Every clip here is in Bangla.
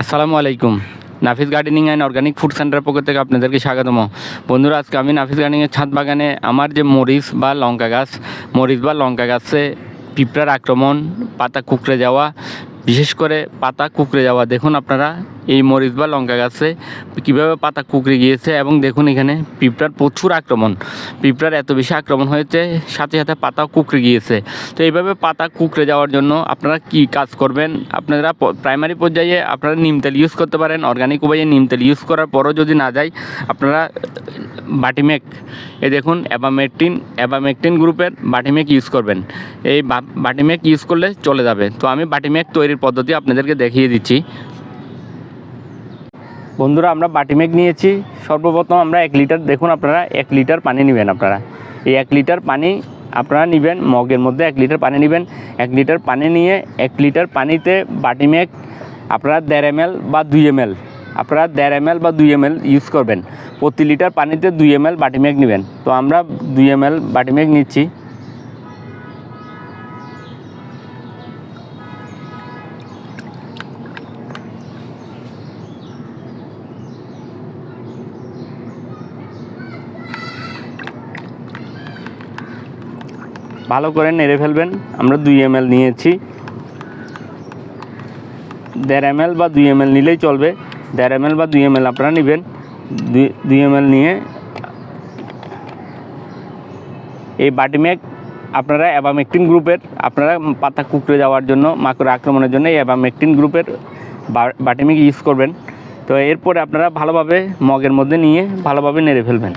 আসসালামু আলাইকুম। Nafis gardening and organic food সেন্টারের পক্ষ থেকে আপনাদেরকে স্বাগতম। বন্ধুরা, আজকে আমি নাফিস গার্ডেনিংয়ের ছাদ বাগানে আমার যে মরিচ বা লঙ্কা গাছ, মরিচ বা লঙ্কা গাছে পিঁপড়ার আক্রমণ, পাতা কুকড়ে যাওয়া বিশেষ করে পাতা কুকড়ে যাওয়া। দেখুন আপনারা, এই মরিচ বা লঙ্কা গাছে কীভাবে পাতা কুকড়ে গিয়েছে এবং দেখুন এখানে পিঁপড়ার প্রচুর আক্রমণ। পিঁপড়ার এত বেশি আক্রমণ হয়েছে, সাথে সাথে পাতা কুকড়ে গিয়েছে। তো এইভাবে পাতা কুকড়ে যাওয়ার জন্য আপনারা কি কাজ করবেন? আপনারা প্রাইমারি পর্যায়ে আপনারা নিম তেল ইউজ করতে পারেন অর্গানিক উপায়ে নিম তেল ইউজ করার পরও যদি না যায়, আপনারা বাটিমেক। এই দেখুন, অ্যাবামেকটিন অ্যাবামেকটিন গ্রুপের বাটিমেক ইউজ করবেন। এই বাটিমেক ইউজ করলে চলে যাবে। তো আমি বাটিমেক তৈরির পদ্ধতি আপনাদেরকে দেখিয়ে দিচ্ছি। বন্ধুরা, আমরা বাটিমেক নিয়েছি। সর্বপ্রথম আমরা এক লিটার, দেখুন আপনারা, এক লিটার পানি নেবেন আপনারা। এই এক লিটার পানি আপনারা নেবেন, মগের মধ্যে এক লিটার পানি নেবেন। এক লিটার পানি নিয়ে এক লিটার পানিতে বাটিমেক আপনারা দেড় এম বা দুই এম আপনারা দেড় এম বা দুই এম ইউজ করবেন। প্রতি লিটার পানিতে দুই এম এল বাটিমেক নেবেন। তো আমরা দুই এম এল বাটিমেক নিচ্ছি। ভালো করে নেড়ে ফেলবেন। আমরা দুই এম নিয়েছি। দেড় এম বা দুই এম নিলেই চলবে। দেড় এম বা দুই এম আপনারা নেবেন। দুই এম নিয়ে এই বাটিমেক আপনারা অ্যাবামেকটিন গ্রুপের, আপনারা পাতা কুকড়ে যাওয়ার জন্য, মাকড় আক্রমণের জন্য এই অ্যাবামেকটিন গ্রুপের বাটিমেক ইউজ করবেন। তো এরপরে আপনারা ভালোভাবে মগের মধ্যে নিয়ে ভালোভাবে নেড়ে ফেলবেন।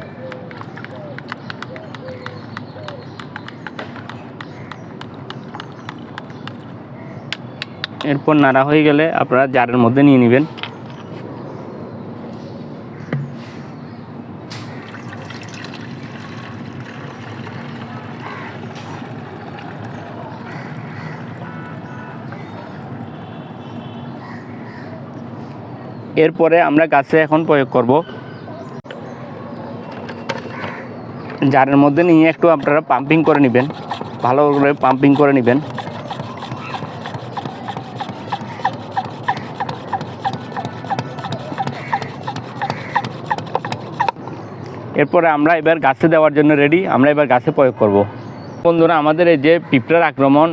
এরপর নাড়া হয়ে গেলে আপনারা জারের মধ্যে নিয়ে নেবেন। এরপরে আমরা গাছে এখন প্রয়োগ করব। জারের মধ্যে নিয়ে একটু আপনারা পাম্পিং করে নেবেন। ভালো করে পাম্পিং করে নেবেন। এরপরে আমরা এবার গাছে দেওয়ার জন্য রেডি আমরা এবার গাছে প্রয়োগ করব। বন্ধুরা, আমাদের এই যে পিঁপড়ার আক্রমণ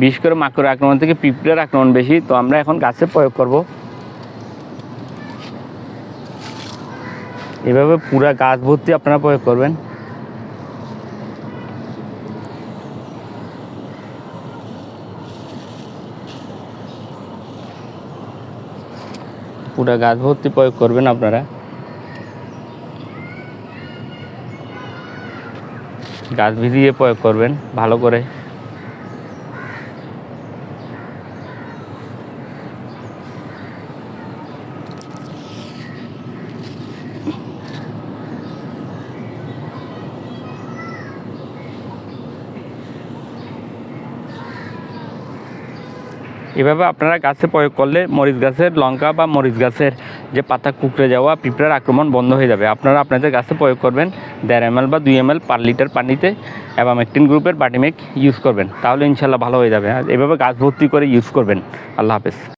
বিশেষ করে মাকড় আক্রমণ থেকে পিঁপড়ার আক্রমণ বেশি, তো আমরা এখন গাছে প্রয়োগ করব। এভাবে পুরা গাছ ভর্তি আপনারা প্রয়োগ করবেন। পুরা গাছ ভর্তি প্রয়োগ করবেন আপনারা। গাছ ভিজিয়ে প্রয়োগ করবেন ভালো করে। এভাবে আপনারা গাছে প্রয়োগ করলে মরিচ গাছের লঙ্কা বা মরিচ গাছের যে পাতা কুকড়ে যাওয়া, পিঁপড়ার আক্রমণ বন্ধ হয়ে যাবে। আপনারা আপনাদের গাছে প্রয়োগ করবেন দেড় এম বা দুই এম পার লিটার পানিতে এবং একটিন গ্রুপের বাটিমেক ইউজ করবেন। তাহলে ইনশাল্লাহ ভালো হয়ে যাবে। এভাবে গাছ ভর্তি করে ইউজ করবেন। আল্লাহ হাফেজ।